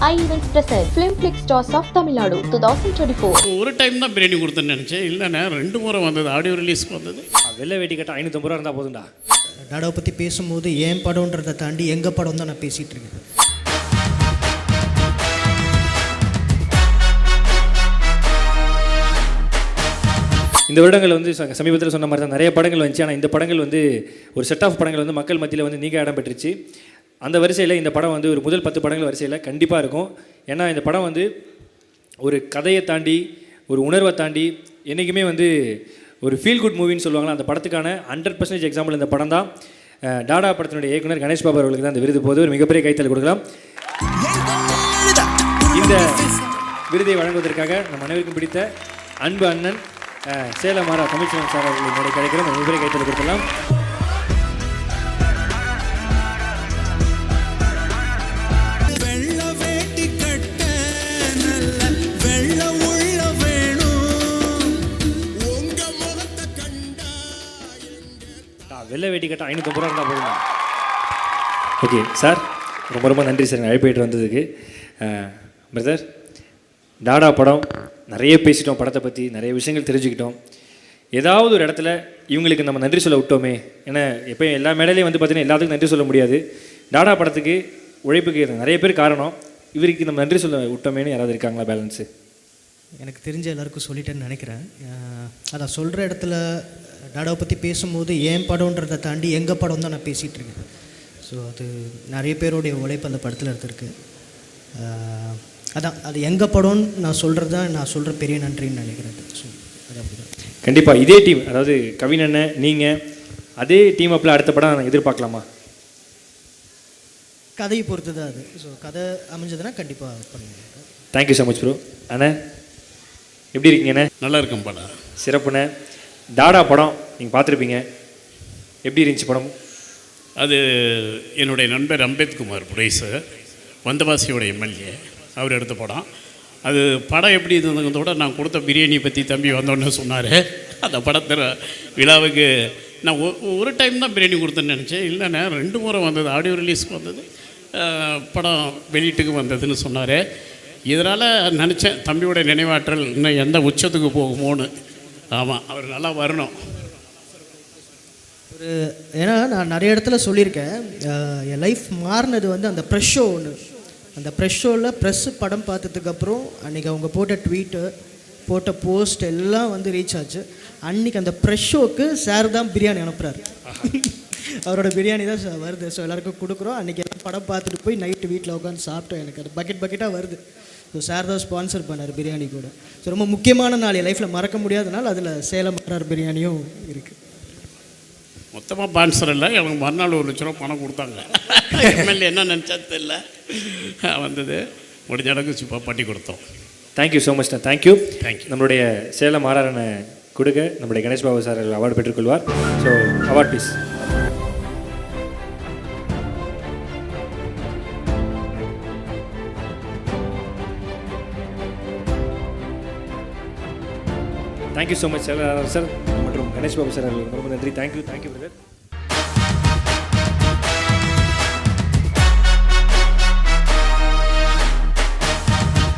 I Events present Film Flick Stars of Tamil Nadu 2024. ஒரு time தான் பிரியாணி கொடுத்தேன்னு நினச்சேன். இல்லைண்ணே ரெண்டு முறை வந்தது ஆடியோ ரிலீஸ்க்கு வந்தது. வெள்ளை வேட்டி கட்ட ஐநூற்றம்பது ரூபா இருந்தால் போதும்டா. டாடாவை பற்றி பேசும்போது ஏன் படம்ன்றதை தாண்டி எங்கள் படம் தான் நான் பேசிகிட்டு இருக்கேன். இந்த வருடங்கள் வந்து ச- சமீபத்தில் சொன்ன மாதிரி தான் நிறைய படங்கள் வந்துச்சு. ஆனால் இந்த படங்கள் வந்து ஒரு செட் ஆஃப் படங்கள் வந்து மக்கள் மத்தியில் வந்து நீங்க இடம் பெற்றுச்சு. அந்த வரிசையில் இந்த படம் வந்து ஒரு முதல் பத்து படங்கள் வரிசையில் கண்டிப்பாக இருக்கும். ஏன்னா இந்த படம் வந்து ஒரு கதையை தாண்டி ஒரு உணர்வை தாண்டி என்றைக்குமே வந்து ஒரு ஃபீல் குட் மூவின்னு சொல்லுவாங்களா அந்த படத்துக்கான ஹண்ட்ரட் பர்சன்டேஜ் எக்ஸாம்பிள் இந்த படம் தான். டாடா படத்தினுடைய இயக்குனர் கணேஷ் பாபு அவர்களுக்கு தான் அந்த விருது போது ஒரு மிகப்பெரிய கைத்தல் கொடுக்கலாம். இந்த விருதை வழங்குவதற்காக நம் அனைவருக்கும் பிடித்த அன்பு அண்ணன் சேலமாரா தமிழ்ச்செல்வன் சார் அவர்களுடைய கிடைக்கிற கிடைக்கிறோம் மிகப்பெரிய கைத்தல் கொடுக்கலாம். வெள்ளை வேட்டி கட்ட ஐநூற்றம்பது ரூபா இருந்தால் போதும்? ஓகே சார் ரொம்ப ரொம்ப நன்றி சார் அழைப்பிட்டு வந்ததுக்கு. பிரதர் டாடா படம் நிறைய பேசிட்டோம் படத்தை பற்றி நிறைய விஷயங்கள் தெரிஞ்சுக்கிட்டோம். ஏதாவது ஒரு இடத்துல இவங்களுக்கு நம்ம நன்றி சொல்ல விட்டோமே ஏன்னா எப்போ எல்லா மேடையிலையும் வந்து பார்த்தீங்கன்னா எல்லாத்துக்கும் நன்றி சொல்ல முடியாது. டாடா படத்துக்கு உழைப்புக்கு நிறைய பேர் காரணம். இவருக்கு நம்ம நன்றி சொல்ல விட்டோமேன்னு யாராவது இருக்காங்களா பேலன்ஸு? எனக்கு தெரிஞ்ச எல்லாருக்கும் சொல்லிட்டேன்னு நினைக்கிறேன். அதான் சொல்கிற இடத்துல டாடாவை பற்றி பேசும்போது ஏன் படம்ன்றதை தாண்டி எங்கள் படம் தான் நான் பேசிகிட்டு இருக்கேன். ஸோ அது நிறைய பேருடைய உழைப்பு அந்த படத்தில் இருந்திருக்கு. அதான் அது எங்கள் படம்னு நான் சொல்கிறது தான் நான் சொல்கிற பெரிய நன்றின்னு நினைக்கிறேன். ஸோ அது அப்படிதான். கண்டிப்பாக இதே டீம் அதாவது கவின் அண்ணன் நீங்கள் அதே டீம் அப்பில் அடுத்த படம் நாங்கள் எதிர்பார்க்கலாமா? கதையை பொறுத்து தான் அது. ஸோ கதை அமைஞ்சதுன்னா கண்டிப்பாக பண்ணுவேன் தேங்க்யூ ஸோ மச் ப்ரோ அண்ணே எப்படி இருக்கீங்கண்ணே? நல்லா இருக்கும் படம் சிறப்புண்ணே. டாடா படம் நீங்கள் பார்த்துருப்பீங்க. எப்படி இருந்துச்சு படம்? அது என்னுடைய நண்பர் அம்பேத்குமார் புரேசு வந்தவாசியோட எம்எல்ஏ அவர் எடுத்த படம். அது படம் எப்படி இருந்ததுங்கிறத விட நான் கொடுத்த பிரியாணி பற்றி தம்பி வந்தோடனே சொன்னார். அந்த படத்தில் விழாவுக்கு நான் ஒரு டைம் தான் பிரியாணி கொடுத்தேன்னு நினச்சேன். இல்லைண்ணே ரெண்டு முறை வந்தது ஆடியோ ரிலீஸ்க்கு வந்தது. படம் வெளியீட்டுக்கு வந்ததுன்னு சொன்னார். இதனால் நினச்சேன் தம்பியோட நினைவாற்றல் இன்னும் எந்த உச்சத்துக்கு போகுமோன்னு. ஆமாம் அவர் நல்லா வரணும். ஒரு ஏன்னா நான் நிறைய இடத்துல சொல்லியிருக்கேன் என் லைஃப் மாறினது வந்து அந்த ப்ரெஷ் ஷோ ஒன்று அந்த ப்ரெஷ் ஷோவில் ப்ரெஸ் படம் பார்த்ததுக்கப்புறம் அன்றைக்கி அவங்க போட்ட ட்வீட்டு போட்ட போஸ்ட் எல்லாம் வந்து ரீச் ஆச்சு. அன்றைக்கி அந்த ப்ரெஷ் ஷோக்கு சார் தான் பிரியாணி அனுப்புகிறாரு அவரோட பிரியாணி தான் வருது. ஸோ எல்லாருக்கும் கொடுக்குறோம். அன்றைக்கி எல்லாம் படம் பார்த்துட்டு போய் நைட்டு வீட்டில் உட்காந்து சாப்பிட்டோம் எனக்கு. அது பக்கெட் பக்கெட்டாக வருது. ஸோ சார் தான் ஸ்பான்சர் பண்ணார் பிரியாணி கூட. ஸோ ரொம்ப முக்கியமான நாள். என் லைஃப்பில் மறக்க முடியாத நாள். அதில் சேலம் மரார் பிரியாணியும் இருக்குது மொத்தமாக பான்சர் இல்லை. எனக்கு மறுநாள் ஒரு லட்ச ரூபா பணம் கொடுத்தாங்க. எம்எல்ஏ என்ன நினச்சா தெரியல. வந்தது. முடிஞ்ச அளவுக்கு சூப்பராக பண்ணி கொடுத்தோம். தேங்க்யூ ஸோ மச்ண்ணே தேங்க்யூ Thank you. நம்மளுடைய சேலம் ஆராரனை கொடுக்க நம்முடைய Ganesh Babu sir award பெற்றுக்கொள்வார். So award please thank you so much sir sir மற்றும் கணேஷ் பாபு சார் ரொம்ப நன்றி. Thank you thank you brother